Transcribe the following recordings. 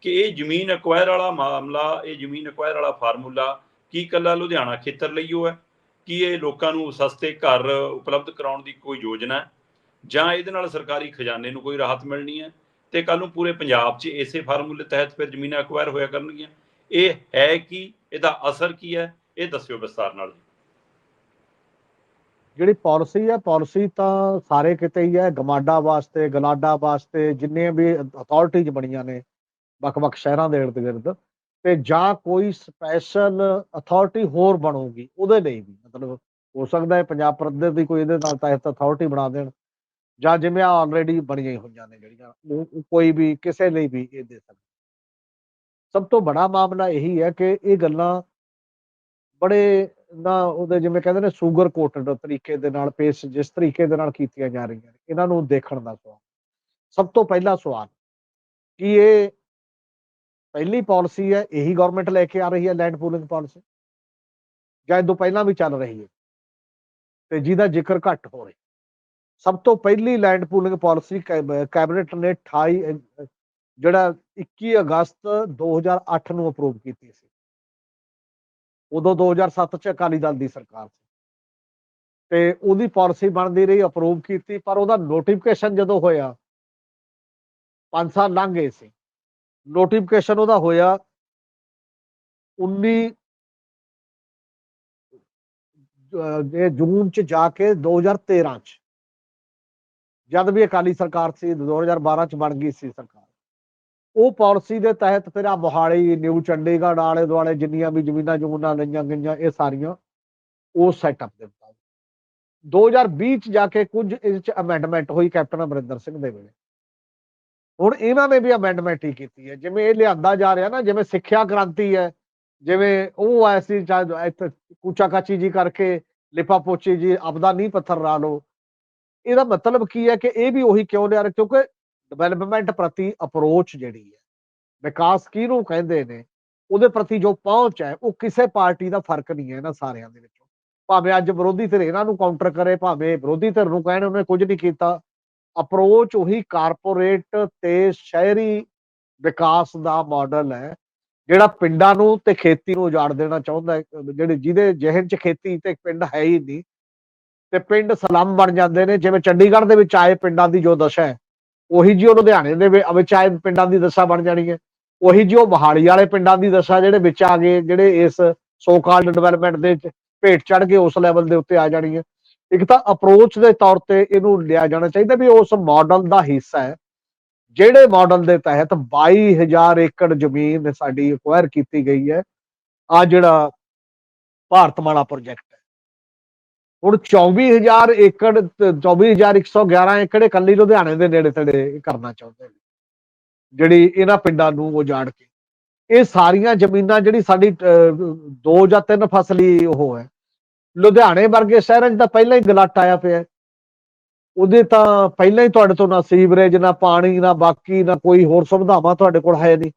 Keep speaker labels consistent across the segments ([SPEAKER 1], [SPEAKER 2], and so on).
[SPEAKER 1] ਕਿ ਇਹ ਜ਼ਮੀਨ ਅਕਵਾਇਰ ਵਾਲਾ ਮਾਮਲਾ, ਇਹ ਜ਼ਮੀਨ ਅਕਵਾਇਰ ਵਾਲਾ ਫਾਰਮੂਲਾ ਕੀ ਕੱਲਾ ਲੁਧਿਆਣਾ ਖੇਤਰ ਲਈ ਉਹ ਹੈ? ਕੀ ਇਹ ਲੋਕਾਂ ਨੂੰ ਸਸਤੇ ਘਰ ਉਪਲਬਧ ਕਰਾਉਣ ਦੀ ਕੋਈ ਯੋਜਨਾ ਹੈ? ਜਾਂ ਇਹਦੇ ਨਾਲ ਸਰਕਾਰੀ ਖਜ਼ਾਨੇ ਨੂੰ ਕੋਈ ਰਾਹਤ ਮਿਲਣੀ ਹੈ? ਤੇ ਕੱਲ ਨੂੰ ਪੂਰੇ ਪੰਜਾਬ 'ਚ ਇਸੇ ਫਾਰਮੂਲੇ ਤਹਿਤ ਫਿਰ ਜ਼ਮੀਨਾਂ ਅਕਵਾਇਰ ਹੋਇਆ ਕਰਨਗੀਆਂ। ਇਹ ਹੈ ਕੀ? ਇਹਦਾ ਅਸਰ ਕੀ ਹੈ? ਇਹ ਦੱਸਿਓ ਵਿਸਤਾਰ ਨਾਲ।
[SPEAKER 2] ਜਿਹੜੀ ਪਾਲਿਸੀ ਹੈ, ਪਾਲਿਸੀ ਤਾਂ ਸਾਰੇ ਕਿਤੇ ਹੀ ਹੈ। ਗਮਾਡਾ ਵਾਸਤੇ, ਗਲਾਡਾ ਵਾਸਤੇ ਜਿੰਨੇ ਵੀ ਅਥਾਰਟੀਜ਼ ਬਣੀਆਂ ਨੇ ਵੱਖ-ਵੱਖ ਸ਼ਹਿਰਾਂ ਦੇ ਇਰਦ ਗਿਰਦ ਤੇ ਜਾਂ ਕੋਈ ਸਪੈਸ਼ਲ ਅਥਾਰਟੀ ਹੋਰ ਬਣੂਗੀ, ਉਹਦੇ ਲਈ ਵੀ, ਮਤਲਬ ਹੋ ਸਕਦਾ ਹੈ ਪੰਜਾਬ ਪ੍ਰਦੇਸ਼ ਦੀ ਕੋਈ ਇਹਦੇ ਨਾਲ ਤਹਿਤ ਅਥਾਰਟੀ ਬਣਾ ਦੇਣ, ਜਾਂ ਜਿਵੇਂ ਆਲਰੇਡੀ ਬਣੀਆਂ ਹੋਈਆਂ ਨੇ ਜਿਹੜੀਆਂ ਕੋਈ ਵੀ ਕਿਸੇ ਲਈ ਵੀ ਇਹ ਦੇ ਸਕਦਾ। ਸਭ ਤੋਂ ਬੜਾ ਮਾਮਲਾ ਇਹੀ ਹੈ ਕਿ ਇਹ ਗੱਲਾਂ ਬੜੇ ਨਾ ਉਹਦੇ ਜਿਵੇਂ ਕਹਿੰਦੇ ਨੇ ਸ਼ੂਗਰ ਕੋਟਡ ਤਰੀਕੇ ਦੇ ਨਾਲ ਪੇਸ਼ ਜਿਸ ਤਰੀਕੇ ਦੇ ਨਾਲ ਕੀਤੀਆਂ ਜਾ ਰਹੀਆਂ ਨੇ, ਇਹਨਾਂ ਨੂੰ ਦੇਖਣ ਦਾ ਸਵਾਲ। ਸਭ ਤੋਂ ਪਹਿਲਾ ਸਵਾਲ, ਕਿ ਇਹ ਪਹਿਲੀ ਪਾਲਿਸੀ ਹੈ, ਇਹੀ ਗਵਰਨਮੈਂਟ ਲੈ ਕੇ ਆ ਰਹੀ ਹੈ ਲੈਂਡ ਪੂਲਿੰਗ ਪਾਲਿਸੀ ਜਾਂ ਇਹ ਤੋਂ ਪਹਿਲਾਂ ਵੀ ਚੱਲ ਰਹੀ ਹੈ। ਤੇ ਜਿਹਦਾ ਜ਼ਿਕਰ ਘੱਟ ਹੋ ਰਿਹਾ। ਸਭ ਤੋਂ ਪਹਿਲੀ ਲੈਂਡ ਪੂਲਿੰਗ ਪਾਲਿਸੀ ਕੈਬਨਿਟ ਨੇ 28 ਜਿਹੜਾ 21 ਅਗਸਤ 2008 ਨੂੰ ਅਪਰੂਵ ਕੀਤੀ ਸੀ। ਉਦੋਂ 2007 ਚ ਅਕਾਲੀ ਦਲ ਦੀ ਸਰਕਾਰ ਸੀ। ਤੇ ਉਹਦੀ ਪਾਲਿਸੀ ਬਣਦੀ ਰਹੀ ਅਪਰੂਵ ਕੀਤੀ, ਪਰ ਉਹਦਾ ਨੋਟੀਫਿਕੇਸ਼ਨ ਜਦੋਂ ਹੋਇਆ 5 ਸਾਲ ਲੰਘ ਗਏ ਸੀ। ਨੋਟੀਫਿਕੇਸ਼ਨ ਉਹਦਾ ਹੋਇਆ 19 ਜ- ਇਹ ਜੂਨ ਚ ਜਾ ਕੇ 2013 ਚ। ਜਦ ਵੀ ਅਕਾਲੀ ਸਰਕਾਰ ਸੀ 2012 ਚ ਬਣ ਗਈ ਸੀ ਸਰਕਾਰ। ਉਹ ਪਾਲਿਸੀ ਦੇ ਤਹਿਤ ਫਿਰ ਆ ਮੋਹਾਲੀ, ਨਿਊ ਚੰਡੀਗੜ੍ਹ ਆਲੇ ਦੁਆਲੇ ਜਿੰਨੀਆਂ ਵੀ ਜ਼ਮੀਨਾਂ ਜਮੂਨਾਂ ਲਈਆਂ ਗਈਆਂ, ਇਹ ਸਾਰੀਆਂ ਉਹ ਸੈਟਅਪ ਦੇ ਮੁਤਾਬਕ। 2020 ਚ ਜਾ ਕੇ ਕੁਝ ਇਸ ਚ ਅਮੈਂਡਮੈਂਟ ਹੋਈ ਕੈਪਟਨ ਅਮਰਿੰਦਰ ਸਿੰਘ ਦੇ ਵੇਲੇ। ਹੁਣ ਇਹਨਾਂ ਨੇ ਵੀ ਅਮੈਂਡਮੈਂਟ ਹੀ ਕੀਤੀ ਹੈ। ਜਿਵੇਂ ਇਹ ਲਿਆਂਦਾ ਜਾ ਰਿਹਾ ਨਾ, ਜਿਵੇਂ ਸਿੱਖਿਆ ਕ੍ਰਾਂਤੀ ਹੈ, ਜਿਵੇਂ ਉਹ ਆਇਆ ਸੀ ਚਾਹੇ ਇੱਥੇ ਕੂਚਾ ਕਾਚੀ ਜੀ ਕਰਕੇ ਲਿਪਾ ਪੋਚੀ ਜੀ ਆਪਦਾ ਨਹੀਂ ਪੱਥਰ ਲਾ ਲਓ। ਇਹਦਾ ਮਤਲਬ ਕੀ ਹੈ ਕਿ ਇਹ ਵੀ ਉਹੀ ਕਿਉਂ ਲਿਆ ਰਿਹਾ? ਕਿਉਂਕਿ ਡਿਵੈਲਪਮੈਂਟ ਪ੍ਰਤੀ ਅਪਰੋਚ ਜਿਹੜੀ ਹੈ, ਵਿਕਾਸ ਕਿਹਨੂੰ ਕਹਿੰਦੇ ਨੇ, ਉਹਦੇ ਪ੍ਰਤੀ ਜੋ ਪਹੁੰਚ ਹੈ, ਉਹ ਕਿਸੇ ਪਾਰਟੀ ਦਾ ਫ਼ਰਕ ਨਹੀਂ ਹੈ ਇਹਨਾਂ ਸਾਰਿਆਂ ਦੇ ਵਿੱਚੋਂ। ਭਾਵੇਂ ਅੱਜ ਵਿਰੋਧੀ ਧਿਰ ਇਹਨਾਂ ਨੂੰ ਕਾਊਂਟਰ ਕਰੇ, ਭਾਵੇਂ ਵਿਰੋਧੀ ਧਿਰ ਨੂੰ ਕਹਿਣ ਉਹਨੇ ਕੁਝ ਨਹੀਂ ਕੀਤਾ ਅਪਰੋਚ ਉਹੀ ਕਾਰਪੋਰੇਟ ਤੇ ਸ਼ਹਿਰੀ ਵਿਕਾਸ ਦਾ ਮਾਡਲ ਹੈ, ਜਿਹੜਾ ਪਿੰਡਾਂ ਨੂੰ ਤੇ ਖੇਤੀ ਨੂੰ ਉਜਾੜ ਦੇਣਾ ਚਾਹੁੰਦਾ ਹੈ, ਜਿਹੜੇ ਜਿਹਦੇ ਜਿਹਨ ਚ ਖੇਤੀ ਤੇ ਪਿੰਡ ਹੈ ਹੀ ਨਹੀਂ, ਤੇ ਪਿੰਡ ਸਲਮ ਬਣ ਜਾਂਦੇ ਨੇ, ਜਿਵੇਂ ਚੰਡੀਗੜ੍ਹ ਦੇ ਵਿੱਚ ਆਏ ਪਿੰਡਾਂ ਦੀ ਜੋ ਦਸ਼ਾ ਹੈ, ਉਹੀ ਜੀ ਉਹ ਲੁਧਿਆਣੇ ਦੇ ਵਿੱਚ ਆਏ ਪਿੰਡਾਂ ਦੀ ਦਸ਼ਾ ਬਣ ਜਾਣੀ ਹੈ, ਉਹੀ ਜੀ ਉਹ ਮੋਹਾਲੀ ਵਾਲੇ ਪਿੰਡਾਂ ਦੀ ਦਸ਼ਾ ਜਿਹੜੇ ਵਿੱਚ ਆ ਗਏ, ਜਿਹੜੇ ਇਸ ਸੋ ਕਾਲਡ ਡਿਵੈਲਪਮੈਂਟ ਦੇ ਭੇਟ ਚੜ ਕੇ ਉਸ ਲੈਵਲ ਦੇ ਉੱਤੇ ਆ ਜਾਣੀ ਹੈ ਇੱਕ ਤਾਂ ਅਪਰੋਚ ਦੇ ਤੌਰ ਤੇ ਇਹਨੂੰ ਲਿਆ ਜਾਣਾ ਚਾਹੀਦਾ ਵੀ ਉਸ ਮਾਡਲ ਦਾ ਹਿੱਸਾ ਹੈ। ਜਿਹੜੇ ਮਾਡਲ ਦੇ ਤਹਿਤ 22000 ਏਕੜ ਜ਼ਮੀਨ ਸਾਡੀ ਅਕਵਾਇਰ ਕੀਤੀ ਗਈ ਹੈ ਆ ਜਿਹੜਾ ਭਾਰਤਮਾਲਾ ਪ੍ਰੋਜੈਕਟ ਹੈ। ਹੁਣ 24000 ਏਕੜ ਤੇ 24111 ਏਕੜ ਇਕੱਲੀ ਲੁਧਿਆਣੇ ਦੇ ਨੇੜੇ ਤੇੜੇ ਕਰਨਾ ਚਾਹੁੰਦੇ ਨੇ। ਜਿਹੜੀ ਇਹਨਾਂ ਪਿੰਡਾਂ ਨੂੰ ਉਜਾੜ ਕੇ। ਇਹ ਸਾਰੀਆਂ ਜ਼ਮੀਨਾਂ ਜਿਹੜੀ ਸਾਡੀ ਅਹ, ਦੋ ਜਾਂ ਤਿੰਨ ਫਸਲੀ ਉਹ ਹੈ। ਲੁਧਿਆਣੇ ਵਰਗੇ ਸ਼ਹਿਰਾਂ 'ਚ ਤਾਂ ਪਹਿਲਾਂ ਹੀ ਗਲਟ ਆਇਆ ਪਿਆ ਉਹਦੇ ਤਾਂ ਪਹਿਲਾਂ ਹੀ ਤੁਹਾਡੇ ਤੋਂ ਨਾ ਸੀਵਰੇਜ, ਨਾ ਪਾਣੀ, ਨਾ ਬਾਕੀ, ਨਾ ਕੋਈ ਹੋਰ ਸੁਵਿਧਾਵਾਂ ਤੁਹਾਡੇ ਕੋਲ ਹੈ ਨਹੀਂ।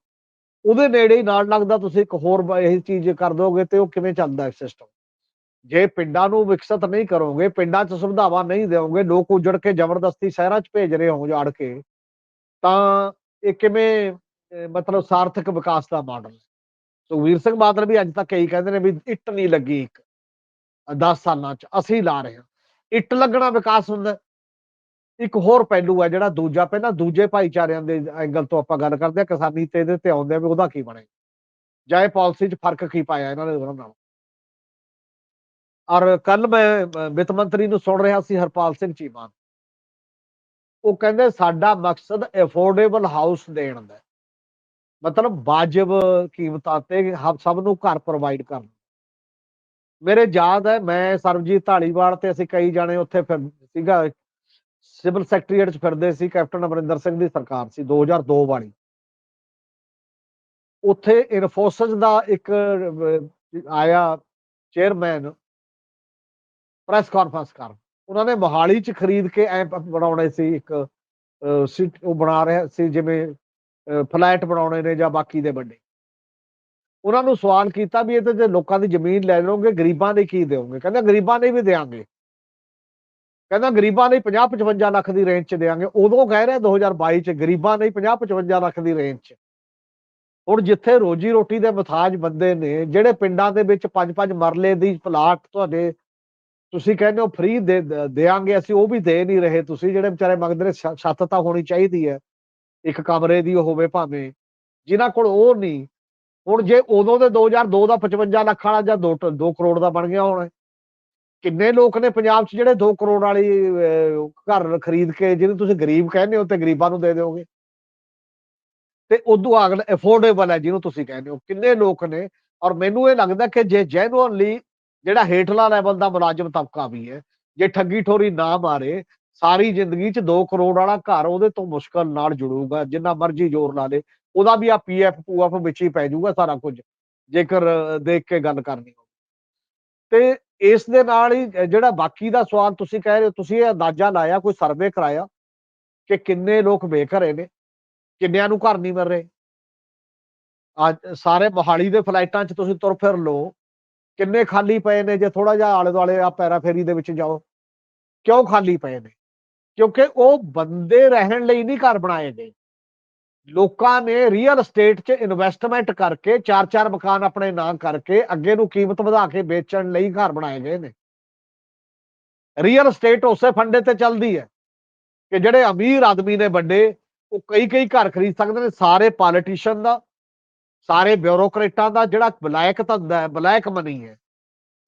[SPEAKER 2] ਉਹਦੇ ਨੇੜੇ ਹੀ ਨਾਲ ਲੱਗਦਾ ਤੁਸੀਂ ਇੱਕ ਹੋਰ ਇਹ ਚੀਜ਼ ਕਰ ਦੋਗੇ ਤੇ ਉਹ ਕਿਵੇਂ ਚੱਲਦਾ ਹੈ ਸਿਸਟਮ ਜੇ ਪਿੰਡਾਂ ਨੂੰ ਵਿਕਸਿਤ ਨਹੀਂ ਕਰੋਗੇ, ਪਿੰਡਾਂ 'ਚ ਸੁਵਿਧਾਵਾਂ ਨਹੀਂ ਦਿਓਗੇ, ਲੋਕ ਉਜੜ ਕੇ ਜ਼ਬਰਦਸਤੀ ਸ਼ਹਿਰਾਂ 'ਚ ਭੇਜ ਰਹੇ ਹੋ ਉਜਾੜ ਕੇ, ਤਾਂ ਇਹ ਕਿਵੇਂ ਮਤਲਬ ਸਾਰਥਕ ਵਿਕਾਸ ਦਾ ਮਾਡਲ ਸੁਖਵੀਰ ਸਿੰਘ ਬਾਦਲ ਵੀ ਅੱਜ ਤੱਕ ਕਈ ਕਹਿੰਦੇ ਨੇ ਵੀ ਇੱਟ ਨਹੀਂ ਲੱਗੀ ਇੱਕ। 10 ਸਾਲਾਂ 'ਚ ਅਸੀਂ ਲਾ ਰਹੇ ਹਾਂ। ਇੱਟ ਲੱਗਣਾ ਵਿਕਾਸ ਹੁੰਦਾ। ਇੱਕ ਹੋਰ ਪਹਿਲੂ ਹੈ ਜਿਹੜਾ ਦੂਜਾ, ਪਹਿਲਾਂ ਦੂਜੇ ਭਾਈਚਾਰਿਆਂ ਦੇ ਐਂਗਲ ਤੋਂ ਆਪਾਂ ਗੱਲ ਕਰਦੇ ਹਾਂ, ਕਿਸਾਨੀ ਤੇ ਇਹਦੇ ਤੇ ਆਉਂਦੇ ਆ ਵੀ ਉਹਦਾ ਕੀ ਬਣੇ। ਜਾਂ ਇਹ ਪਾਲਿਸੀ 'ਚ ਫ਼ਰਕ ਕੀ ਪਾਇਆ ਇਹਨਾਂ ਨੇ ਦੋਨਾਂ ਨਾਲ। ਔਰ ਕੱਲ ਮੈਂ ਵਿੱਤ ਮੰਤਰੀ ਨੂੰ ਸੁਣ ਰਿਹਾ ਸੀ ਹਰਪਾਲ ਸਿੰਘ ਚੀਮਾ ਉਹ ਕਹਿੰਦੇ ਸਾਡਾ ਮਕਸਦ ਅਫੋਰਡੇਬਲ ਹਾਊਸ ਦੇਣ ਦਾ ਮਤਲਬ ਵਾਜਬ ਕੀਮਤਾਂ ਤੇ ਸਭ ਨੂੰ ਘਰ ਪ੍ਰੋਵਾਈਡ ਕਰਨਾ ਮੇਰੇ ਯਾਦ ਹੈ, ਮੈਂ ਸਰਬਜੀਤ ਢਾਲੀਵਾਲ ਤੇ ਅਸੀਂ ਕਈ ਜਾਣੇ ਉੱਥੇ ਫਿਰ ਸੀਗਾ, ਸਿਵਲ ਸੈਕਟਰੀਏਟ ਚ ਫਿਰਦੇ ਸੀ, ਕੈਪਟਨ ਅਮਰਿੰਦਰ ਸਿੰਘ ਦੀ ਸਰਕਾਰ ਸੀ 2002 ਵਾਲੀ। ਉੱਥੇ ਇਨਫੋਸਿਸ ਦਾ ਇੱਕ ਆਇਆ ਚੇਅਰਮੈਨ ਪ੍ਰੈਸ ਕਾਨਫਰੰਸ ਕਰ ਉਹਨਾਂ ਨੇ ਮੋਹਾਲੀ ਚ ਖਰੀਦ ਕੇ ਐਪ ਬਣਾਉਣੇ ਸੀ ਇੱਕ ਉਹ ਬਣਾ ਰਿਹਾ ਸੀ, ਜਿਵੇਂ ਫਲੈਟ ਬਣਾਉਣੇ ਨੇ ਜਾਂ ਬਾਕੀ ਦੇ ਵੱਡੇ। ਉਹਨਾਂ ਨੂੰ ਸਵਾਲ ਕੀਤਾ ਵੀ ਇਹ ਤੇ ਜੇ ਲੋਕਾਂ ਦੀ ਜ਼ਮੀਨ ਲੈ ਲਓਗੇ, ਗਰੀਬਾਂ ਲਈ ਕੀ ਦਿਓਗੇ? ਕਹਿੰਦਾ ਗਰੀਬਾਂ ਲਈ ਵੀ ਦੇਾਂਗੇ ਕਹਿੰਦਾ ਗਰੀਬਾਂ ਲਈ 50 55 ਲੱਖ ਦੀ ਰੇਂਜ ਚ ਦੇਾਂਗੇ ਉਦੋਂ ਕਹਿ ਰਿਹਾ 2022 ਚ ਗਰੀਬਾਂ ਲਈ 50 55 ਲੱਖ ਦੀ ਰੇਂਜ ਚ। ਹੁਣ ਜਿੱਥੇ ਰੋਜੀ ਰੋਟੀ ਦੇ ਮਥਾਜ ਬੰਦੇ ਨੇ, ਜਿਹੜੇ ਪਿੰਡਾਂ ਦੇ ਵਿੱਚ ਪੰਜ ਪੰਜ ਮਰਲੇ ਦੀ ਪਲਾਟ ਤੁਹਾਡੇ ਤੁਸੀਂ ਕਹਿੰਦੇ ਹੋ ਫ੍ਰੀ ਦੇ ਦ- ਦਿਆਂਗੇ, ਅਸੀਂ ਉਹ ਵੀ ਦੇ ਨਹੀਂ ਰਹੇ। ਤੁਸੀਂ ਜਿਹੜੇ ਵਿਚਾਰੇ ਮੰਗਦੇ ਨੇ, ਛ- ਛੱਤ ਤਾਂ ਹੋਣੀ ਚਾਹੀਦੀ ਹੈ। ਇੱਕ ਕਮਰੇ ਦੀ ਹੋਵੇ ਭਾਵੇਂ। ਜਿਨ੍ਹਾਂ ਕੋਲ ਉਹ ਨਹੀਂ। ਹੁਣ ਜੇ ਉਦੋਂ ਦੇ 2002 ਦਾ 55 ਲੱਖ ਵਾਲਾ ਜਾਂ 2 2 ਕਰੋੜ ਦਾ ਬਣ ਗਿਆ ਹੁਣ। ਕਿੰਨੇ ਲੋਕ ਨੇ ਪੰਜਾਬ 'ਚ ਜਿਹੜੇ 2 ਕਰੋੜ ਵਾਲੀ ਘਰ ਖਰੀਦ ਕੇ ਜਿਹਨੂੰ ਤੁਸੀਂ ਗਰੀਬ ਕਹਿੰਦੇ ਹੋ ਤੇ ਗਰੀਬਾਂ ਨੂੰ ਦੇ ਦਿਓਗੇ? ਤੇ ਉਦੋਂ ਅਗਲਾ ਅਫੋਰਡੇਬਲ ਹੈ ਜਿਹਨੂੰ ਤੁਸੀਂ ਕਹਿੰਦੇ ਹੋ। ਕਿੰਨੇ ਲੋਕ ਨੇ? ਔਰ ਮੈਨੂੰ ਇਹ ਲੱਗਦਾ ਕਿ ਜੇ ਜੈਨੂਅਨਲੀ ਜਿਹੜਾ ਹੇਠਲਾ ਲੈਵਲ ਦਾ ਮੁਲਾਜ਼ਮ ਤਬਕਾ ਵੀ ਹੈ, ਜੇ ਠੱਗੀ ਠੋਰੀ ਨਾ ਮਾਰੇ, ਸਾਰੀ ਜ਼ਿੰਦਗੀ 'ਚ 2 ਕਰੋੜ ਵਾਲਾ ਘਰ ਉਹਦੇ ਤੋਂ ਮੁਸ਼ਕਲ ਨਾਲ ਜੁੜੂਗਾ, ਜਿੰਨਾ ਮਰਜ਼ੀ ਜ਼ੋਰ ਲਾ ਲੇ। ਉਹਦਾ ਵੀ ਆ ਪੀਐਫ ਪੂਐਫ ਵਿੱਚ ਹੀ ਪੈ ਜਾਊਗਾ ਸਾਰਾ ਕੁਝ, ਜੇਕਰ ਦੇਖ ਕੇ ਗੱਲ ਕਰਨੀ ਹੋ ਤੇ ਇਸ ਦੇ ਨਾਲ ਹੀ ਜਿਹੜਾ ਬਾਕੀ ਦਾ ਸਵਾਲ ਤੁਸੀਂ ਕਹਿ ਰਹੇ ਹੋ, ਤੁਸੀਂ ਇਹ ਅੰਦਾਜ਼ਾ ਲਾਇਆ, ਕੋਈ ਸਰਵੇ ਕਰਾਇਆ ਕਿ ਕਿੰਨੇ ਲੋਕ ਬੇਘਰੇ ਨੇ, ਕਿੰਨਿਆਂ ਨੂੰ ਘਰ ਨਹੀਂ ਮਿਲ ਰਹੇ? ਅੱਜ ਸਾਰੇ ਮੋਹਾਲੀ ਦੇ ਫਲਾਈਟਾਂ 'ਚ ਤੁਸੀਂ ਤੁਰ ਫਿਰ ਲੋ ਕਿੰਨੇ ਖਾਲੀ ਪਏ ਨੇ, ਜੇ ਥੋੜਾ ਜਿਹਾ ਆਲੇ ਦੁਆਲੇ ਆ ਪੈਰਾਫੇਰੀ ਦੇ ਵਿੱਚ ਜਾਓ, ਕਿਉਂ ਖਾਲੀ ਪਏ ਨੇ? ਕਿਉਂਕਿ ਉਹ ਬੰਦੇ ਰਹਿਣ ਲਈ ਨਹੀਂ ਘਰ ਬਣਾਏ ਗਏ। ਲੋਕਾਂ ਨੇ ਰੀਅਲ ਏਸਟੇਟ 'ਚ ਇਨਵੈਸਟਮੈਂਟ ਕਰਕੇ ਚਾਰ ਚਾਰ ਮਕਾਨ ਆਪਣੇ ਨਾਂ ਕਰਕੇ ਅੱਗੇ ਨੂੰ ਕੀਮਤ ਵਧਾ ਕੇ ਵੇਚਣ ਲਈ ਘਰ ਬਣਾਏ ਗਏ ਨੇ। ਰੀਅਲ ਏਸਟੇਟ ਉਸੇ ਫੰਡੇ ਤੇ ਚੱਲਦੀ ਹੈ ਕਿ ਜਿਹੜੇ ਅਮੀਰ ਆਦਮੀ ਨੇ ਵੱਡੇ, ਉਹ ਕਈ ਕਈ ਘਰ ਖਰੀਦ ਸਕਦੇ ਨੇ, ਸਾਰੇ ਪੋਲੀਟੀਸ਼ੀਅਨ ਦਾ, ਸਾਰੇ ਬਿਊਰੋਕਰੇਟਾਂ ਦਾ, ਜਿਹੜਾ ਬਲੈਕ ਧੰਦਾ ਹੈ ਬਲੈਕ ਮਨੀ ਹੈ,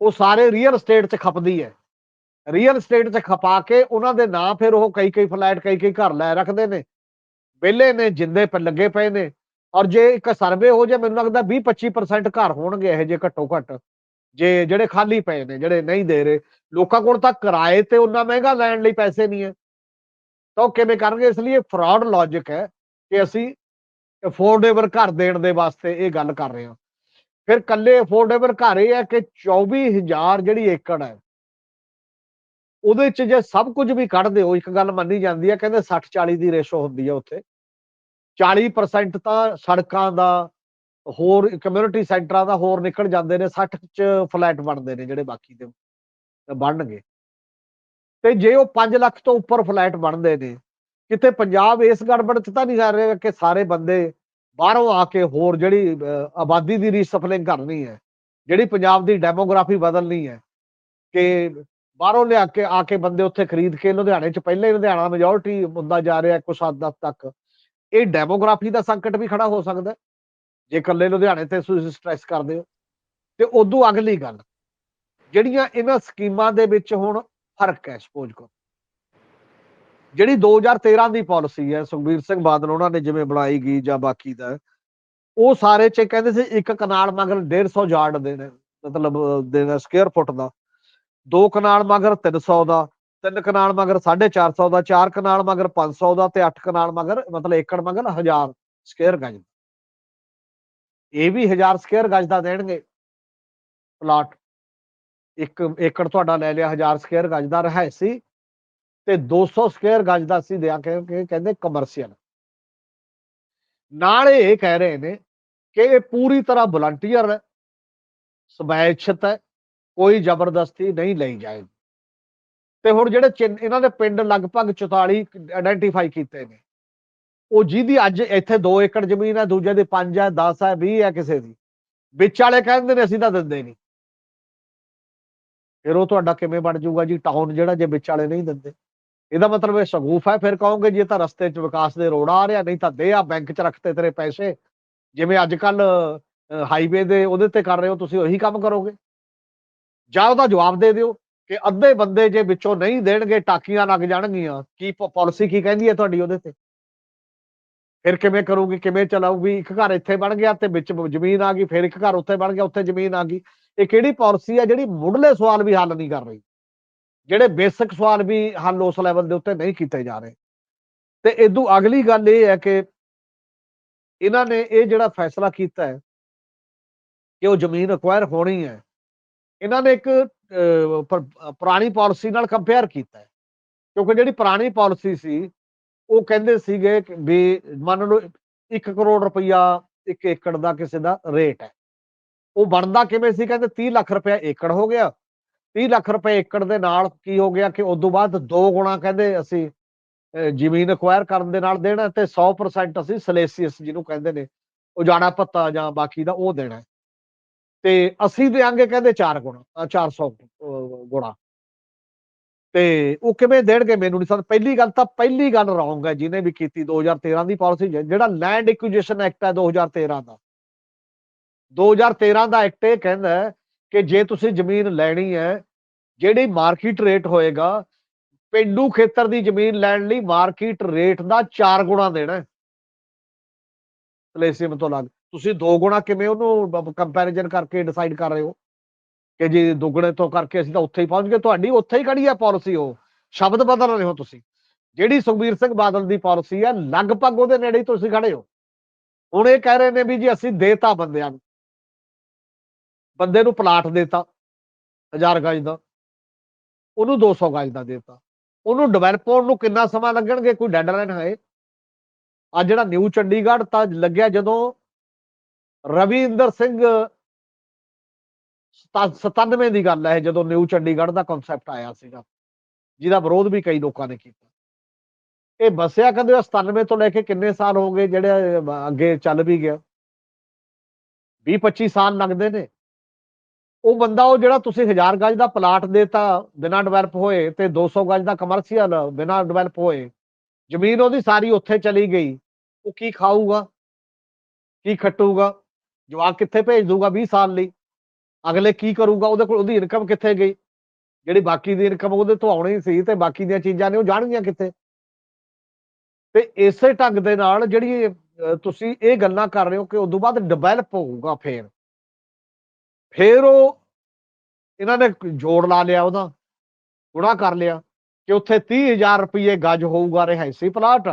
[SPEAKER 2] ਉਹ ਸਾਰੇ ਰੀਅਲ ਏਸਟੇਟ 'ਚ ਖਪਦੀ ਹੈ। ਰੀਅਲ ਏਸਟੇਟ 'ਚ ਖਪਾ ਕੇ ਉਹਨਾਂ ਦੇ ਨਾਂ ਫਿਰ ਉਹ ਕਈ ਕਈ ਫਲੈਟ ਕਈ ਕਈ ਘਰ ਲੈ ਰੱਖਦੇ ਨੇ। ਵਿਹਲੇ ਨੇ, ਜਿੰਦੇ ਪ, ਲੱਗੇ ਪਏ ਨੇ। ਔਰ ਜੇ ਇੱਕ ਸਰਵੇ ਹੋ ਜੇ ਮੈਨੂੰ ਲੱਗਦਾ 20 25% ਘਰ ਹੋਣਗੇ ਇਹ ਜੇ ਘੱਟੋ ਘੱਟ। ਜੇ ਜਿਹੜੇ ਖਾਲੀ ਪਏ ਨੇ, ਜਿਹੜੇ ਨਹੀਂ ਦੇ ਰਹੇ। ਲੋਕਾਂ ਕੋਲ ਤਾਂ ਕਿਰਾਏ ਤੇ ਉਹਨਾਂ ਮਹਿੰਗਾ ਲੈਣ ਲਈ ਪੈਸੇ ਨਹੀਂ ਹੈ। ਤਾਂ ਉਹ ਕਿਵੇਂ ਕਰਨਗੇ? ਇਸ ਲਈ ਇਹ ਫਰਾਡ ਲੌਜੀਕ ਹੈ ਕਿ ਅਸੀਂ ਅਫੋਰਡੇਬਲ ਘਰ ਦੇਣ ਦੇ ਵਾਸਤੇ ਇਹ ਗੱਲ ਕਰ ਰਹੇ ਹਾਂ। ਫਿਰ ਕੱਲੇ ਅਫੋਰਡੇਬਲ ਘਰ ਇਹ ਹੈ ਕਿ 24000 ਜਿਹੜੀ ਏਕੜ ਹੈ, ਉਹਦੇ ਚ ਜੇ ਸਭ ਕੁਝ ਵੀ ਕੱਢ ਦਿਓ, ਇੱਕ ਗੱਲ ਮੰਨੀ ਜਾਂਦੀ ਹੈ, ਕਹਿੰਦੇ 60 40 ਦੀ ਰੇਸ਼ੋ ਹੁੰਦੀ ਹੈ ਉੱਥੇ। 40% ਤਾਂ ਸੜਕਾਂ ਦਾ, ਹੋਰ ਕਮਿਊਨਿਟੀ ਸੈਂਟਰਾਂ ਦਾ ਹੋਰ ਨਿਕਲ ਜਾਂਦੇ ਨੇ 60 ਚ ਫਲੈਟ ਬਣਦੇ ਨੇ ਜਿਹੜੇ ਬਾਕੀ ਦੇ ਬਣਨਗੇ। ਤੇ ਜੇ ਉਹ 5 ਲੱਖ ਤੋਂ ਉੱਪਰ ਫਲੈਟ ਬਣਦੇ ਨੇ, ਕਿਤੇ ਪੰਜਾਬ ਇਸ ਗੜਬੜ ਚ ਤਾਂ ਨਹੀਂ ਕਰ ਰਿਹਾ ਕਿ ਸਾਰੇ ਬੰਦੇ ਬਾਹਰੋਂ ਆ ਕੇ ਹੋਰ ਜਿਹੜੀ ਆਬਾਦੀ ਦੀ ਰੀਸਫਲਿੰਗ ਕਰਨੀ ਹੈ, ਜਿਹੜੀ ਪੰਜਾਬ ਦੀ ਡੈਮੋਗ੍ਰਾਫੀ ਬਦਲਣੀ ਹੈ, ਕਿ ਬਾਹਰੋਂ ਲਿਆ ਕੇ, ਆ ਕੇ ਬੰਦੇ ਉੱਥੇ ਖਰੀਦ ਕੇ ਲੁਧਿਆਣੇ ਚ ਪਹਿਲੇ ਹੀ ਲੁਧਿਆਣਾ ਮੈਜੋਰਟੀ ਹੁੰਦਾ ਜਾ ਰਿਹਾ ਕੁਛ ਹੱਦ ਤੱਕ। ਇਹ ਡੈਮੋਗ੍ਰਾਫੀ ਦਾ ਸੰਕਟ ਵੀ ਖੜਾ ਹੋ ਸਕਦਾ ਜੇ ਇਕੱਲੇ ਲੁਧਿਆਣੇ ਤੇ ਤੁਸੀਂ ਸਟ੍ਰੈਸ ਕਰਦੇ ਹੋ। ਤੇ ਉਦੋਂ ਅਗਲੀ ਗੱਲ, ਜਿਹੜੀਆਂ ਇਹਨਾਂ ਸਕੀਮਾਂ ਦੇ ਵਿੱਚ ਹੁਣ ਫ਼ਰਕ ਹੈ ਸਪੋਜ਼ ਕਰੋ। ਜਿਹੜੀ 2013 ਦੀ ਪਾਲਿਸੀ ਹੈ, ਸੁਖਬੀਰ ਸਿੰਘ ਬਾਦਲ ਉਹਨਾਂ ਨੇ ਜਿਵੇਂ ਬਣਾਈ ਗਈ ਜਾਂ ਬਾਕੀ ਦਾ, ਉਹ ਸਾਰੇ ਚ ਕਹਿੰਦੇ ਸੀ ਇੱਕ ਕਨਾਲ ਮਗਰ 150 ਯਾਰਡ ਦੇਣਾ ਮਤਲਬ ਦੇਣਾ ਸਕੁਅਰ ਫੁੱਟ ਦਾ। ਦੋ ਕਨਾਲ ਮਗਰ 300 ਦਾ ਤਿੰਨ ਕਨਾਲ ਮਗਰ 450 ਦਾ, ਚਾਰ ਕਨਾਲ ਮਗਰ 500 ਦਾ ਤੇ ਅੱਠ ਕਨਾਲ ਮਗਰ, ਮਤਲਬ ਏਕੜ ਮਗਰ 1000 ਸਕੁਅਰ ਗਜ। ਦਾ ਇਹ ਵੀ 1000 ਸਕੁਅਰ ਗਜ ਦਾ ਦੇਣਗੇ ਪਲਾਟ। ਇੱਕ ਏਕੜ ਤੁਹਾਡਾ ਲੈ ਲਿਆ 1000 ਸਕੁਅਰ ਗਜ ਦਾ ਰਹਿائਸੀ ਤੇ 200 ਸਕੁਅਰ ਗਜ ਦਾ ਸੀ ਦਿਆਂ ਕਿ ਕਹਿੰਦੇ ਕਮਰਸ਼ੀਅਲ ਨਾਲ ਇਹ ਕਹਿ ਰਹੇ ਨੇ ਕਿ ਇਹ ਪੂਰੀ ਤਰ੍ਹਾਂ ਵਲੰਟੀਅਰ ਹੈ ਸਵੈਚਿਤ ਹੈ, ਕੋਈ ਜ਼ਬਰਦਸਤੀ ਨਹੀਂ ਲਈ ਜਾਏਗੀ। ਤੇ ਹੁਣ ਜਿਹੜੇ ਚਿੰਨ- ਇਹਨਾਂ ਦੇ ਪਿੰਡ ਲਗਭਗ 44 ਆਇਡੈਂਟੀਫਾਈ ਕੀਤੇ ਨੇ। ਉਹ ਜਿਹਦੀ ਅੱਜ ਇੱਥੇ 2 ਏਕੜ ਜ਼ਮੀਨ ਹੈ, ਦੂਜੇ ਦੀ 5 ਹੈ 10 ਹੈ 20 ਹੈ ਕਿਸੇ ਦੀ। ਵਿੱਚ ਵਾਲੇ ਕਹਿੰਦੇ ਨੇ ਅਸੀਂ ਤਾਂ ਦਿੰਦੇ ਨਹੀਂ। ਫਿਰ ਉਹ ਤੁਹਾਡਾ ਕਿਵੇਂ ਬਣ ਜਾਊਗਾ ਜੀ? ਟਾਊਨ ਜਿਹੜਾ ਜੇ ਵਿੱਚ ਵਾਲੇ ਨਹੀਂ ਦਿੰਦੇ। ਇਹਦਾ ਮਤਲਬ ਇਹ ਸ਼ਗੂਫ ਹੈ, ਫਿਰ ਕਹੋਗੇ ਜੇ ਤਾਂ ਰਸਤੇ 'ਚ ਵਿਕਾਸ ਦੇ ਰੋੜਾ ਆ ਰਿਹਾ ਨਹੀਂ ਤਾਂ ਦੇ ਆ ਬੈਂਕ 'ਚ ਰੱਖਤੇ ਤੇਰੇ ਪੈਸੇ। ਜਿਵੇਂ ਅੱਜ ਕੱਲ ਹਾਈਵੇ ਦੇ ਉਹਦੇ ਤੇ ਕਰ ਰਹੇ ਹੋ, ਤੁਸੀਂ ਉਹੀ ਕੰਮ ਕਰੋਗੇ। ਜਾਂ ਉਹਦਾ ਜਵਾਬ ਦੇ ਦਿਓ। ਕਿ ਅੱਧੇ ਬੰਦੇ ਜੇ ਵਿੱਚੋਂ ਨਹੀਂ ਦੇਣਗੇ, ਟਾਕੀਆਂ ਲੱਗ ਜਾਣਗੀਆਂ। ਕੀ ਪਾਲਿਸੀ ਕੀ ਕਹਿੰਦੀ ਹੈ ਤੁਹਾਡੀ ਉਹਦੇ ਤੇ? ਫਿਰ ਕਿਵੇਂ ਕਰੂਗੀ, ਕਿਵੇਂ ਚਲਾਊਗੀ? ਇੱਕ ਘਰ ਇੱਥੇ ਬਣ ਗਿਆ ਤੇ ਵਿੱਚ ਜ਼ਮੀਨ ਆ ਗਈ, ਫਿਰ ਇੱਕ ਘਰ ਉੱਥੇ ਬਣ ਗਿਆ, ਉੱਥੇ ਜ਼ਮੀਨ ਆ ਗਈ। ਇਹ ਕਿਹੜੀ ਪਾਲਿਸੀ ਹੈ ਜਿਹੜੀ ਮੁੱਢਲੇ ਸਵਾਲ ਵੀ ਹੱਲ ਨਹੀਂ ਕਰ ਰਹੀ? ਜਿਹੜੇ ਬੇਸਿਕ ਸਵਾਲ ਵੀ ਹੱਲ ਉਸ ਲੈਵਲ ਦੇ ਉੱਤੇ ਨਹੀਂ ਕੀਤੇ ਜਾ ਰਹੇ। ਤੇ ਇਦੋਂ ਅਗਲੀ ਗੱਲ ਇਹ ਹੈ ਕਿ ਇਹਨਾਂ ਨੇ ਇਹ ਜਿਹੜਾ ਫੈਸਲਾ ਕੀਤਾ ਹੈ ਕਿ ਉਹ ਜ਼ਮੀਨ ਅਕਵਾਇਰ ਹੋਣੀ ਹੈ। ਇਹਨਾਂ ਨੇ ਇੱਕ ਪੁਰਾਣੀ ਪਾਲਿਸੀ ਨਾਲ ਕੰਪੇਅਰ ਕੀਤਾ ਹੈ। ਕਿਉਂਕਿ ਜਿਹੜੀ ਪੁਰਾਣੀ ਪਾਲਿਸੀ ਸੀ, ਉਹ ਕਹਿੰਦੇ ਸੀਗੇ ਵੀ ਮੰਨ ਲਓ 1 ਕਰੋੜ ਰੁਪਈਆ ਇੱਕ ਏਕੜ ਦਾ ਕਿਸੇ ਦਾ ਰੇਟ ਹੈ। ਉਹ ਬਣਦਾ ਕਿਵੇਂ ਸੀ? ਕਹਿੰਦੇ 30 ਲੱਖ ਰੁਪਇਆ ਏਕੜ ਹੋ ਗਿਆ। 30 ਲੱਖ ਰੁਪਏ ਏਕੜ ਦੇ ਨਾਲ ਕੀ ਹੋ ਗਿਆ ਕਿ ਉਸ ਤੋਂ ਬਾਅਦ ਦੋ ਗੁਣਾ ਕਹਿੰਦੇ ਅਸੀਂ ਜ਼ਮੀਨ ਅਕਵਾਇਰ ਕਰਨ ਦੇ ਨਾਲ ਦੇਣਾ ਤੇ 100% ਅਸੀਂ ਸਲੇਸੀਅਸ ਜਿਹਨੂੰ ਕਹਿੰਦੇ ਨੇ ਉਜਾੜਾ ਪੱਤਾ ਜਾਂ ਬਾਕੀ ਦਾ ਉਹ ਦੇਣਾ ਤੇ ਅਸੀਂ ਦੇਾਂਗੇ ਕਹਿੰਦੇ 4 ਗੁਣਾ 400 ਗੁਣਾ। ਤੇ ਉਹ ਕਿਵੇਂ ਦੇਣਗੇ ਮੈਨੂੰ ਨਹੀਂ ਸਮਝ, ਪਹਿਲੀ ਗੱਲ ਤਾਂ ਪਹਿਲੀ ਗੱਲ ਰੌਂਗ ਹੈ ਜਿਹਨੇ ਵੀ ਕੀਤੀ 2013 ਦੀ ਪਾਲਿਸੀ ਜਿਹੜਾ ਲੈਂਡ ਐਕੁਜੀਸ਼ਨ ਐਕਟ ਹੈ 2013 ਦਾ। 2013 ਦਾ ਐਕਟ ਇਹ ਕਹਿੰਦਾ ਕਿ ਜੇ ਤੁਸੀਂ ਜ਼ਮੀਨ ਲੈਣੀ ਹੈ, ਜਿਹੜੀ ਮਾਰਕੀਟ ਰੇਟ ਹੋਏਗਾ, ਪਿੰਡੂ ਖੇਤਰ ਦੀ ਜ਼ਮੀਨ ਲੈਣ ਲਈ ਮਾਰਕੀਟ ਰੇਟ ਦਾ 4 ਗੁਣਾ ਦੇਣਾ ਹੈ। ਤੋਂ ਲੱਗ ਤੁਸੀਂ ਦੋ ਗੁਣਾ ਕਿਵੇਂ ਉਹਨੂੰ ਕੰਪੈਰੀਜ਼ਨ ਕਰਕੇ ਡਿਸਾਈਡ ਕਰ ਰਹੇ ਹੋ? ਕਿ ਜੀ ਦੁੱਗਣੇ ਤੋਂ ਕਰਕੇ ਅਸੀਂ ਤਾਂ ਉੱਥੇ ਹੀ ਪਹੁੰਚ ਗਏ, ਤੁਹਾਡੀ ਉੱਥੇ ਹੀ ਖੜੀ ਹੈ ਪਾਲਿਸੀ ਉਹ। ਸ਼ਬਦ ਬਦਲ ਰਹੇ ਹੋ ਤੁਸੀਂ। ਜਿਹੜੀ ਸੁਖਬੀਰ ਸਿੰਘ ਬਾਦਲ ਦੀ ਪਾਲਿਸੀ ਹੈ ਲਗਭਗ ਉਹਦੇ ਨੇੜੇ ਹੀ ਤੁਸੀਂ ਖੜੇ ਹੋ। ਹੁਣ ਇਹ ਕਹਿ ਰਹੇ ਨੇ ਵੀ ਜੀ ਅਸੀਂ ਦੇਤਾ ਬੰਦਿਆਂ ਨੂੰ। ਬੰਦੇ ਨੂੰ ਪਲਾਟ ਦੇਤਾ 1000 ਗਜ ਦਾ। ਉਹਨੂੰ 200 ਗਜ ਦਾ ਦੇਤਾ। ਉਹਨੂੰ ਡਿਵੈਲਪ ਹੋਣ ਨੂੰ ਕਿੰਨਾ ਸਮਾਂ ਲੱਗਣਗੇ? ਕੋਈ ਡੈਡਲਾਈਨ ਹੈ? ਆ ਜਿਹੜਾ ਨਿਊ ਚੰਡੀਗੜ੍ਹ ਤਾਂ ਲੱਗਿਆ ਜਦੋਂ ਰਵਿੰਦਰ ਸਿੰਘ 97 ਦੀ ਗੱਲ ਹੈ ਜਦੋਂ ਨਿਊ ਚੰਡੀਗੜ੍ਹ ਦਾ ਕਨਸੈਪਟ ਆਇਆ ਸੀਗਾ। ਜਿਹਦਾ ਵਿਰੋਧ ਵੀ ਕਈ ਲੋਕਾਂ ਨੇ ਕੀਤਾ। ਇਹ ਬਸਿਆ ਕਦੇ 97 ਤੋਂ ਲੈ ਕੇ ਕਿੰਨੇ ਸਾਲ ਹੋ ਗਏ ਜਿਹੜੇ ਅੱਗੇ ਚੱਲ ਵੀ ਗਿਆ। 20 25 ਸਾਲ ਲੱਗਦੇ ਨੇ। ਉਹ ਬੰਦਾ ਉਹ ਜਿਹੜਾ ਤੁਸੀਂ 1000 ਗਜ ਦਾ ਪਲਾਟ ਦੇਤਾ, ਬਿਨਾਂ ਡਿਵੈਲਪ ਹੋਏ ਤੇ 200 ਗਜ ਦਾ ਕਮਰਸ਼ੀਅਲ ਬਿਨਾਂ ਡਿਵੈਲਪ ਹੋਏ। ਜ਼ਮੀਨ ਉਹਦੀ ਸਾਰੀ ਉੱਥੇ ਚਲੀ ਗਈ। ਉਹ ਕੀ ਖਾਊਗਾ? ਕੀ ਖੱਟੂਗਾ? ਜਵਾਕ ਕਿੱਥੇ ਭੇਜ ਦੂਗਾ 20 ਸਾਲ ਲਈ? ਅਗਲੇ ਕੀ ਕਰੂਗਾ? ਉਹਦੇ ਕੋਲ ਉਹਦੀ ਇਨਕਮ ਕਿੱਥੇ ਗਈ? ਜਿਹੜੀ ਬਾਕੀ ਦੀ ਇਨਕਮ ਉਹਦੇ ਤੋਂ ਆਉਣੀ ਸੀ ਤੇ ਬਾਕੀ ਦੀਆਂ ਚੀਜ਼ਾਂ ਨੇ ਉਹ ਜਾਣਗੀਆਂ ਕਿੱਥੇ? ਤੇ ਇਸੇ ਢੰਗ ਦੇ ਨਾਲ ਜਿਹੜੀ ਤੁਸੀਂ ਇਹ ਗੱਲਾਂ ਕਰ ਰਹੇ ਹੋ ਕਿ ਉਦੋਂ ਬਾਅਦ ਡਿਵੈਲਪ ਹੋਊਗਾ ਫੇਰ। ਫੇਰ ਉਹ ਇਹਨਾਂ ਨੇ ਜੋੜ ਲਾ ਲਿਆ ਉਹਦਾ, ਗੁਣਾ ਕਰ ਲਿਆ ਕਿ ਉੱਥੇ 30000 ਰੁਪਏ ਗੱਜ ਹੋਊਗਾ ਰਿਹਾਇਸ਼ੀ ਪਲਾਟ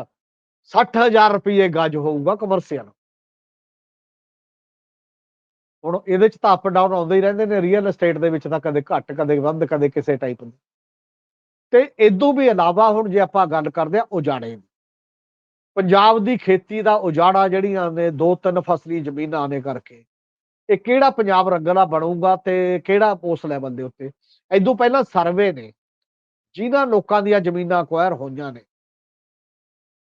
[SPEAKER 2] 60000 ਰੁਪਏ ਗੱਜ ਹੋਊਗਾ ਕਮਰਸ਼ੀਅਲ ਹੁਣ ਇਹਦੇ ਚ ਤਾਂ ਅਪ ਡਾਊਨ ਆਉਂਦੇ ਹੀ ਰਹਿੰਦੇ ਨੇ ਰੀਅਲ ਏਸਟੇਟ ਦੇ ਵਿੱਚ ਤਾਂ ਕਦੇ ਘੱਟ, ਕਦੇ ਵੱਧ, ਕਦੇ ਕਿਸੇ ਟਾਈਪ ਦੀ। ਤੇ ਇਦੋਂ ਵੀ ਇਲਾਵਾ ਹੁਣ ਜੇ ਆਪਾਂ ਗੱਲ ਕਰਦੇ ਆ ਉਜਾੜੇ ਦੀ। ਪੰਜਾਬ ਦੀ ਖੇਤੀ ਦਾ ਉਜਾੜਾ ਜਿਹੜੀਆਂ ਨੇ, ਦੋ ਤਿੰਨ ਫਸਲੀ ਜ਼ਮੀਨਾਂ ਨੇ ਕਰਕੇ, ਇਹ ਕਿਹੜਾ ਪੰਜਾਬ ਰੰਗਲਾ ਬਣੂਗਾ ਤੇ ਕਿਹੜਾ ਉਸ ਲੈਵਲ ਦੇ ਉੱਤੇ? ਇਦੋਂ ਪਹਿਲਾਂ ਸਰਵੇ ਨੇ, ਜਿਨ੍ਹਾਂ ਲੋਕਾਂ ਦੀਆਂ ਜ਼ਮੀਨਾਂ ਅਕਵਾਇਰ ਹੋਈਆਂ ਨੇ।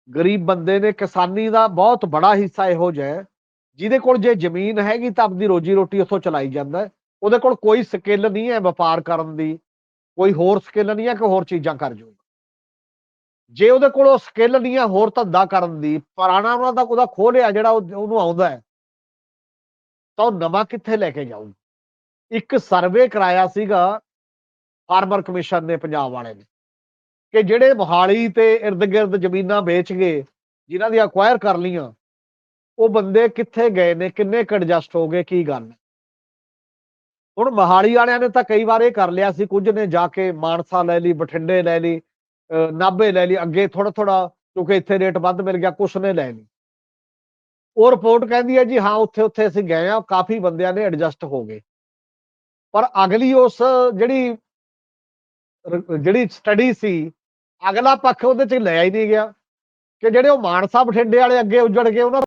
[SPEAKER 2] ਗਰੀਬ ਬੰਦੇ ਨੇ, ਕਿਸਾਨੀ ਦਾ ਬਹੁਤ ਬੜਾ ਹਿੱਸਾ ਇਹੋ ਜਿਹਾ ਹੈ। ਜਿਹਦੇ ਕੋਲ ਜੇ ਜ਼ਮੀਨ ਹੈਗੀ ਤਾਂ ਆਪਦੀ ਰੋਜੀ ਰੋਟੀ ਉੱਥੋਂ ਚਲਾਈ ਜਾਂਦਾ ਉਹਦੇ ਕੋਲ ਕੋਈ ਸਕਿੱਲ ਨਹੀਂ ਹੈ ਵਪਾਰ ਕਰਨ ਦੀ, ਕੋਈ ਹੋਰ ਸਕਿੱਲ ਨਹੀਂ ਹੈ ਕਿ ਹੋਰ ਚੀਜ਼ਾਂ ਕਰ ਜਾਊਗਾ। ਜੇ ਉਹਦੇ ਕੋਲ ਉਹ ਸਕਿੱਲ ਨਹੀਂ ਹੈ ਹੋਰ ਧੰਦਾ ਕਰਨ ਦੀ, ਪੁਰਾਣਾ ਉਹਨਾਂ ਦਾ ਉਹਦਾ ਖੋਹ ਲਿਆ ਜਿਹੜਾ ਉਹ- ਉਹਨੂੰ ਆਉਂਦਾ ਹੈ, ਤਾਂ ਉਹ ਨਵਾਂ ਕਿੱਥੇ ਲੈ ਕੇ ਜਾਊ? ਇੱਕ ਸਰਵੇ ਕਰਾਇਆ ਸੀਗਾ ਫਾਰਮਰ ਕਮਿਸ਼ਨ ਨੇ ਪੰਜਾਬ ਵਾਲੇ ਨੇ ਕਿ ਜਿਹੜੇ ਮੋਹਾਲੀ ਤੇ ਇਰਦ ਗਿਰਦ ਜ਼ਮੀਨਾਂ ਵੇਚ ਗਏ ਜਿਨ੍ਹਾਂ ਦੀ ਅਕਵਾਇਰ ਕਰ ਲੀਆਂ ਉਹ ਬੰਦੇ ਕਿੱਥੇ ਗਏ ਨੇ, ਕਿੰਨੇ ਕ ਐਡਜਸਟ ਹੋ ਗਏ, ਕੀ ਗੱਲ? ਹੁਣ ਮੋਹਾਲੀ ਵਾਲਿਆਂ ਨੇ ਤਾਂ ਕਈ ਵਾਰ ਇਹ ਕਰ ਲਿਆ ਸੀ, ਕੁਝ ਨੇ ਜਾ ਕੇ ਮਾਨਸਾ ਲੈ ਲਈ, ਬਠਿੰਡੇ ਲੈ ਲਈ ਨਾਭੇ ਲੈ ਲਈ, ਅੱਗੇ ਥੋੜਾ ਥੋੜਾ ਕਿਉਂਕਿ ਇੱਥੇ ਰੇਟ ਵੱਧ ਮਿਲ ਗਿਆ, ਕੁਛ ਨੇ ਲੈ ਲਈ। ਉਹ ਰਿਪੋਰਟ ਕਹਿੰਦੀ ਹੈ ਜੀ, ਹਾਂ ਉੱਥੇ ਉੱਥੇ ਅਸੀਂ ਗਏ ਆ ਕਾਫੀ ਬੰਦਿਆਂ ਨੇ ਐਡਜਸਟ ਹੋ ਗਏ। ਪਰ ਅਗਲੀ ਉਸ ਜਿਹੜੀ ਜਿਹੜੀ ਸਟੱਡੀ ਸੀ, ਅਗਲਾ ਪੱਖ ਉਹਦੇ ਚ ਲਿਆ ਹੀ ਨਹੀਂ ਗਿਆ, ਕਿ ਜਿਹੜੇ ਉਹ ਮਾਨਸਾ ਬਠਿੰਡੇ ਵਾਲੇ ਅੱਗੇ ਉੱਜੜ ਗਏ, ਉਹਨਾਂ